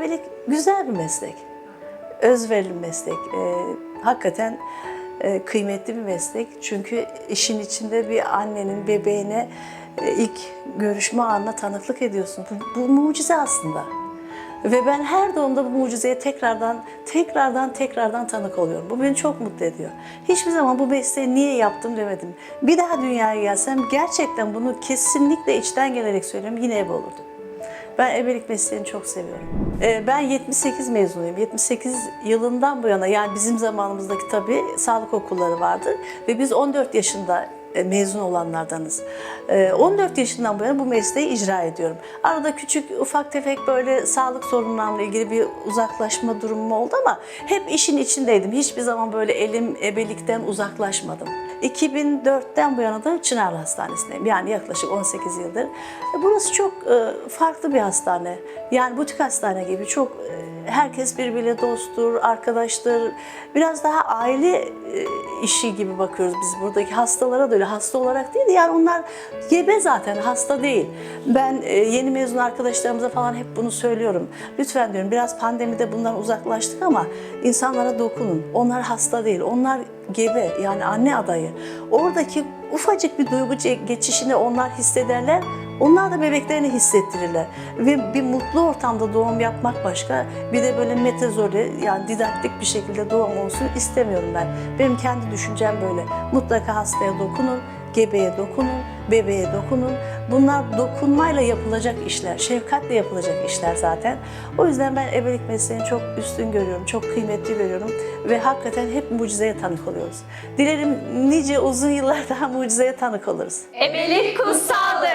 Ebelik güzel bir meslek. Özverili bir meslek. Ee, hakikaten e, kıymetli bir meslek. Çünkü işin içinde bir annenin bebeğine e, ilk görüşme anına tanıklık ediyorsun. Bu, bu mucize aslında. Ve ben her doğumda bu mucizeye tekrardan, tekrardan, tekrardan tanık oluyorum. Bu beni çok mutlu ediyor. Hiçbir zaman bu mesleği niye yaptım demedim. Bir daha dünyaya gelsem gerçekten bunu kesinlikle içten gelerek söylüyorum yine ebe olurdum. Ben ebelik mesleğini çok seviyorum. Ee, Ben 78 mezunuyum. 78 yılından bu yana yani bizim zamanımızdaki tabii sağlık okulları vardı ve biz 14 yaşında e, mezun olanlardanız. Ee, 14 yaşından bu yana bu mesleği icra ediyorum. Arada küçük ufak tefek böyle sağlık sorunlarımla ilgili bir uzaklaşma durumum oldu ama hep işin içindeydim. Hiçbir zaman böyle elim ebelikten uzaklaşmadım. 2004'ten bu yana da Çınarlı Hastanesi'ndeyim. Yani yaklaşık 18 yıldır. E, Burası çok e, farklı bir hastane. Yani butik hastane gibi çok e, herkes birbiriyle dosttur, arkadaştır. Biraz daha aile e, işi gibi bakıyoruz biz buradaki hastalara da öyle. Hasta olarak değil yani onlar gebe zaten hasta değil. Ben e, yeni mezun arkadaşlarımıza falan hep bunu söylüyorum. Lütfen diyorum biraz pandemide bundan uzaklaştık ama insanlara dokunun. Onlar hasta değil. Onlar gebe yani anne adayı. Oradaki ufacık bir duygu geçişini onlar hissederler. Onlar da bebeklerini hissettirirler. Ve bir mutlu ortamda doğum yapmak başka. Bir de böyle metazori yani didaktik bir şekilde doğum olsun istemiyorum ben. Benim kendi düşüncem böyle. Mutlaka hastaya dokunun, gebeye dokunun, bebeğe dokunun. Bunlar dokunmayla yapılacak işler, şefkatle yapılacak işler zaten. O yüzden ben ebelik mesleğini çok üstün görüyorum, çok kıymetli görüyorum ve hakikaten hep mucizeye tanık oluyoruz. Dilerim nice uzun yıllar daha mucizeye tanık oluruz. Ebelik kutsaldır.